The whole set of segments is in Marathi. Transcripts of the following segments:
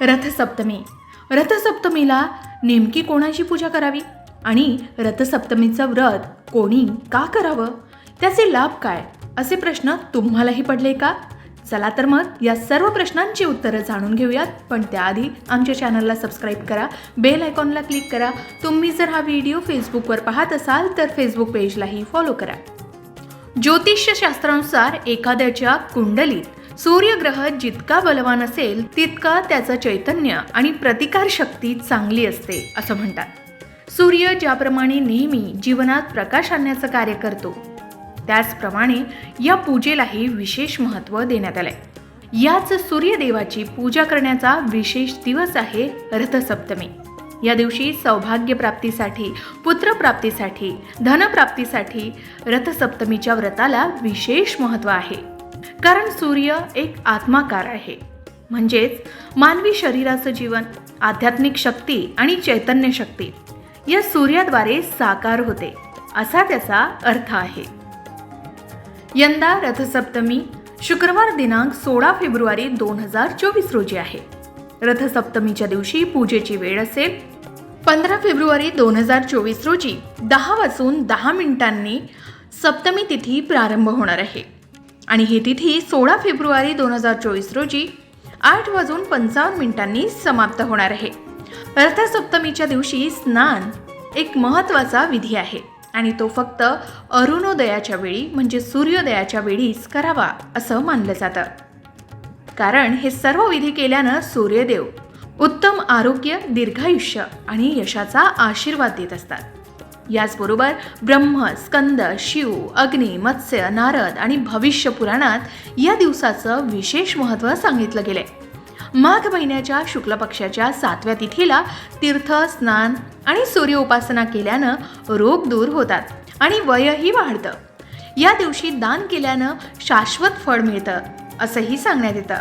रथसप्तमी. रथसप्तमीला नेमकी कोणाची पूजा करावी? आणि रथसप्तमीचं व्रत कोणी का करावं? त्याचे लाभ काय? असे प्रश्न तुम्हालाही पडले का? चला तर मग या सर्व प्रश्नांची उत्तरं जाणून घेऊयात. पण त्याआधी आमच्या चॅनलला सबस्क्राईब करा बेल आयकॉनला क्लिक करा. तुम्ही जर हा व्हिडिओ फेसबुकवर पाहत असाल तर फेसबुक पेजलाही फॉलो करा. ज्योतिषशास्त्रानुसार एखाद्याच्या कुंडलीत सूर्यग्रह जितका बलवान असेल तितका त्याचं चैतन्य आणि प्रतिकार शक्ती चांगली असते असं म्हणतात. सूर्य ज्याप्रमाणे नेहमी जीवनात प्रकाश आणण्याचं कार्य करतो त्याचप्रमाणे या पूजेलाही विशेष महत्त्व देण्यात आलंय. याच सूर्यदेवाची पूजा करण्याचा विशेष दिवस आहे रथसप्तमी. या दिवशी सौभाग्य प्राप्तीसाठी पुत्रप्राप्तीसाठी धनप्राप्तीसाठी रथसप्तमीच्या व्रताला विशेष महत्त्व आहे. कारण सूर्य एक आत्माकार आहे. म्हणजेच मानवी शरीराचं जीवन आध्यात्मिक शक्ती आणि चैतन्य शक्ती या सूर्याद्वारे साकार होते असा त्याचा अर्थ आहे. यंदा रथसप्तमी शुक्रवार दिनांक सोळा फेब्रुवारी दोन हजार चोवीस रोजी आहे. रथसप्तमीच्या दिवशी पूजेची वेळ असेल पंधरा फेब्रुवारी दोन हजार चोवीस रोजी दहा वाजून दहा मिनिटांनी सप्तमी तिथी प्रारंभ होणार आहे. आणि ही तिथी सोळा फेब्रुवारी दोन हजार चोवीस रोजी आठ वाजून पंचावन्न मिनिटांनी समाप्त होणार आहे. रथसप्तमीच्या दिवशी स्नान एक महत्त्वाचा विधी आहे आणि तो फक्त अरुणोदयाच्या वेळी म्हणजे सूर्योदयाच्या वेळीच करावा असं मानलं जातं. कारण हे सर्व विधी केल्यानं सूर्यदेव उत्तम आरोग्य दीर्घायुष्य आणि यशाचा आशीर्वाद देत असतात. याचबरोबर ब्रह्म स्कंद शिव अग्नी मत्स्य नारद आणि भविष्य पुराणात या दिवसाचं विशेष महत्त्व सांगितलं गेलंय. माघ महिन्याच्या शुक्ल पक्षाच्या सातव्या तिथीला तीर्थ स्नान आणि सूर्य उपासना केल्यानं रोग दूर होतात आणि वयही वाढतं. या दिवशी दान केल्यानं शाश्वत फळ मिळतं असंही सांगण्यात येतं.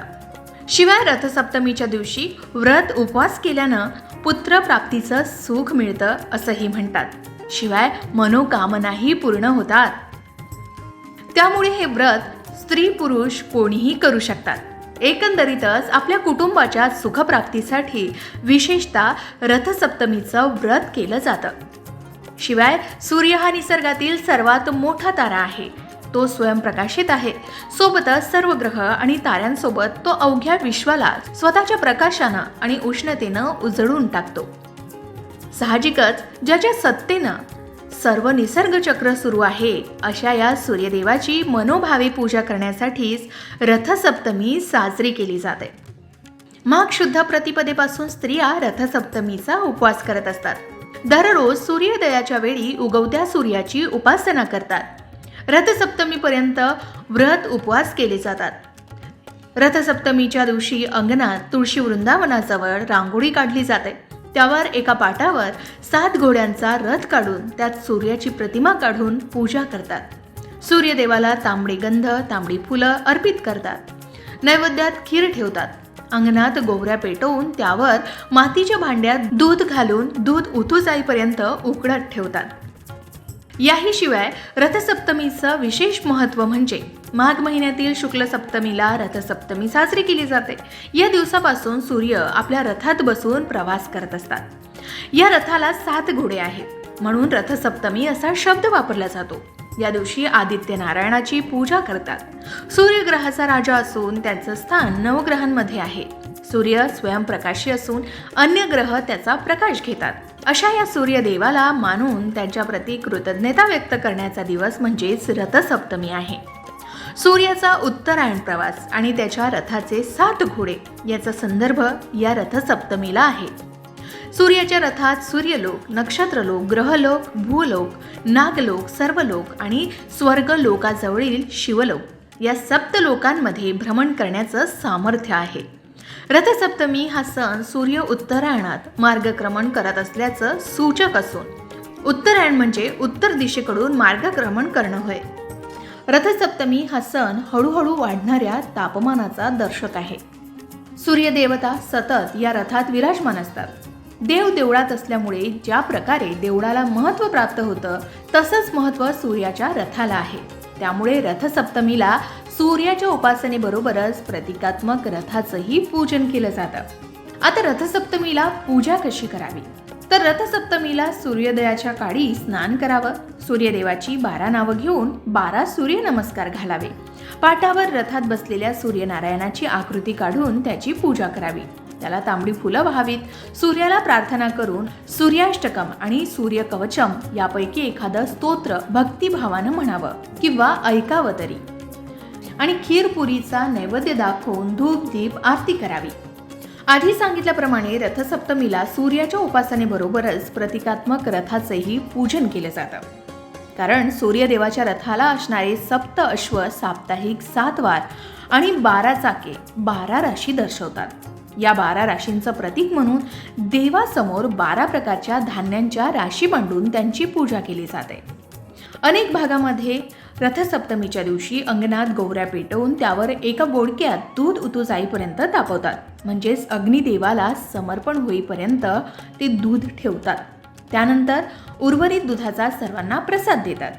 शिवाय रथसप्तमीच्या दिवशी व्रत उपवास केल्यानं पुत्रप्राप्तीचं सुख मिळतं असंही म्हणतात. शिवाय मनोकामनाही पूर्ण होतात. त्यामुळे हे व्रत स्त्री पुरुष कोणीही करू शकतात. एकंदरीतच आपल्या कुटुंबाच्या सुखप्राप्तीसाठी विशेषतः रथसप्तमीचं व्रत केलं जातं. शिवाय सूर्य हा निसर्गातील सर्वात मोठा तारा आहे. तो स्वयंप्रकाशित आहे. सोबतच सर्व ग्रह आणि ताऱ्यांसोबत तो अवघ्या विश्वाला स्वतःच्या प्रकाशानं आणि उष्णतेनं उजळून टाकतो. साहजिकच ज्याच्या सत्तेनं सर्व निसर्गचक्र सुरू आहे अशा या सूर्यदेवाची मनोभावे पूजा करण्यासाठीच रथसप्तमी साजरी केली जाते. माघ शुद्ध प्रतिपदेपासून स्त्रिया रथसप्तमीचा उपवास करत असतात. दररोज सूर्योदयाच्या वेळी उगवत्या सूर्याची उपासना करतात. रथसप्तमीपर्यंत व्रत उपवास केले जातात. रथसप्तमीच्या दिवशी अंगणात तुळशी वृंदावनाजवळ रांगोळी काढली जाते. त्यावर एका पाटावर सात घोड्यांचा रथ काढून त्यात सूर्याची प्रतिमा काढून पूजा करतात. सूर्यदेवाला तांबडी गंध तांबडी फुलं अर्पित करतात. नैवेद्यात खीर ठेवतात. अंगणात गोवऱ्या पेटवून त्यावर मातीच्या भांड्यात दूध घालून दूध उतू जाईपर्यंत उकडत ठेवतात. याहीशिवाय रथसप्तमीचं विशेष महत्त्व म्हणजे माघ महिन्यातील शुक्ल सप्तमीला रथसप्तमी साजरी केली जाते. या दिवसापासून सूर्य आपल्या रथात बसून प्रवास करत असतात. या रथाला सात घोडे आहेत म्हणून रथसप्तमी असा शब्द वापरला जातो. या दिवशी आदित्य नारायणाची पूजा करतात. सूर्यग्रहाचा राजा असून त्याचं स्थान नवग्रहांमध्ये आहे. सूर्य स्वयंप्रकाशी असून अन्य ग्रह त्याचा प्रकाश घेतात. अशा या सूर्यदेवाला मानून त्यांच्याप्रती कृतज्ञता व्यक्त करण्याचा दिवस म्हणजेच रथसप्तमी आहे. सूर्याचा उत्तरायण प्रवास आणि त्याच्या रथाचे सात घोडे याचा संदर्भ या रथसप्तमीला आहे. सूर्याच्या रथात सूर्यलोक नक्षत्रलोक ग्रहलोक भूलोक नागलोक सर्वलोक आणि स्वर्ग लोकाजवळील शिवलोक या सप्त लोकांमध्ये भ्रमण करण्याचं सामर्थ्य आहे. रथसप्तमी हा सण सूर्य उत्तरायणात मार्गक्रमण करत असल्याचं सूचक असून उत्तरायण म्हणजे उत्तर दिशेकडून मार्गक्रमण करणं होय. रथसप्तमी हा सण हळूहळू वाढणाऱ्या तापमानाचा दर्शक आहे. सूर्यदेवता सतत या रथात विराजमान असतात. देव देवळात असल्यामुळे ज्या प्रकारे देवळाला महत्त्व प्राप्त होतं तसंच महत्त्व सूर्याच्या रथाला आहे. त्यामुळे रथसप्तमीला सूर्याच्या उपासनेबरोबरच प्रतिकात्मक रथाचंही पूजन केलं जातं. आता रथसप्तमीला पूजा कशी करावी? तर रथसप्तमीला सूर्योदयाच्या काळी स्नान करावं सूर्यदेवाची बारा नावं घेऊन बारा सूर्यनमस्कार घालावे. पाटावर रथात बसलेल्या सूर्यनारायणाची आकृती काढून त्याची पूजा करावी. त्याला तांबडी फुलं व्हावीत. सूर्याला प्रार्थना करून सूर्याष्टकम आणि सूर्यकवचम यापैकी एखादं स्तोत्र भक्तिभावानं म्हणावं किंवा ऐकावं तरी. आणि खीरपुरीचा नैवेद्य दाखवून धूप दीप आरती करावी. आधी सांगितल्याप्रमाणे रथसप्तमीला सूर्याच्या उपासनेबरोबरच प्रतिकात्मक रथाचेही पूजन केलं जातं. कारण सूर्यदेवाच्या रथाला असणारे सप्त अश्व साप्ताहिक सात वार आणि बारा चाके बारा राशी दर्शवतात. या बारा राशींचं प्रतीक म्हणून देवासमोर बारा प्रकारच्या धान्यांच्या राशी मांडून त्यांची पूजा केली जाते. अनेक भागामध्ये रथसप्तमीच्या दिवशी अंगणात गौऱ्या पेटवून त्यावर एका बोडक्यात दूध उतू जाईपर्यंत तापवतात. म्हणजेच अग्निदेवाला समर्पण होईपर्यंत ते दूध ठेवतात. त्यानंतर उर्वरित दुधाचा सर्वांना प्रसाद देतात.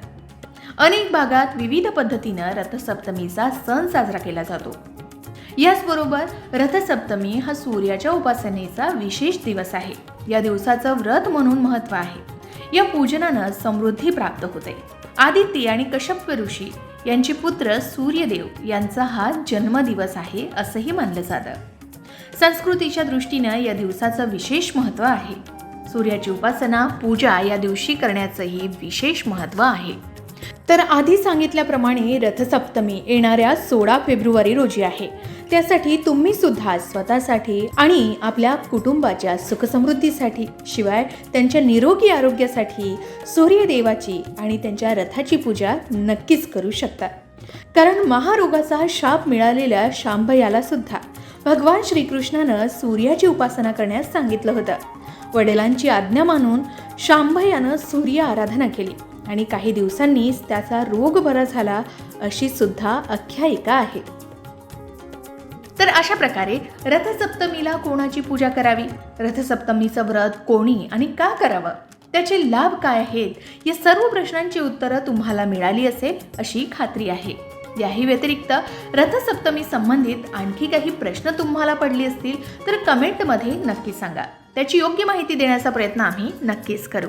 अनेक भागात विविध पद्धतीनं रथसप्तमीचा सण साजरा केला जातो. याचबरोबर रथसप्तमी हा सूर्याच्या उपासनेचा विशेष दिवस आहे. या दिवसाचं व्रत म्हणून महत्त्व आहे. या पूजनानं समृद्धी प्राप्त होते. आदित्य आणि कश्यप ऋषी यांचे पुत्र सूर्यदेव यांचा हा जन्मदिवस आहे असंही मानलं जातं. संस्कृतीच्या दृष्टीनं या दिवसाचं विशेष महत्त्व आहे. सूर्याची उपासना पूजा या दिवशी करण्याचंही विशेष महत्त्व आहे. तर आधी सांगितल्याप्रमाणे रथसप्तमी येणाऱ्या सोळा फेब्रुवारी रोजी आहे. त्यासाठी तुम्ही सुद्धा स्वतःसाठी आणि आपल्या कुटुंबाच्या सुखसमृद्धीसाठी शिवाय त्यांच्या निरोगी आरोग्यासाठी सूर्यदेवाची आणि त्यांच्या रथाची पूजा नक्कीच करू शकता. कारण महारोगाचा शाप मिळालेल्या शांभयाला सुद्धा भगवान श्रीकृष्णानं सूर्याची उपासना करण्यास सांगितलं होतं. वडिलांची आज्ञा मानून शांभयानं सूर्य आराधना केली आणि काही दिवसांनीच त्याचा रोग बरा झाला अशी सुद्धा आख्यायिका आहे. तर अशा प्रकारे रथसप्तमीला कोणाची पूजा करावी? रथसप्तमीचं व्रत कोणी आणि का करावं? त्याचे लाभ काय आहेत? या सर्व प्रश्नांची उत्तरं तुम्हाला मिळाली असेल अशी खात्री आहे. याही व्यतिरिक्त रथसप्तमी संबंधित आणखी काही प्रश्न तुम्हाला पडले असतील तर कमेंटमध्ये नक्की सांगा. त्याची योग्य माहिती देण्याचा प्रयत्न आम्ही नक्कीच करू.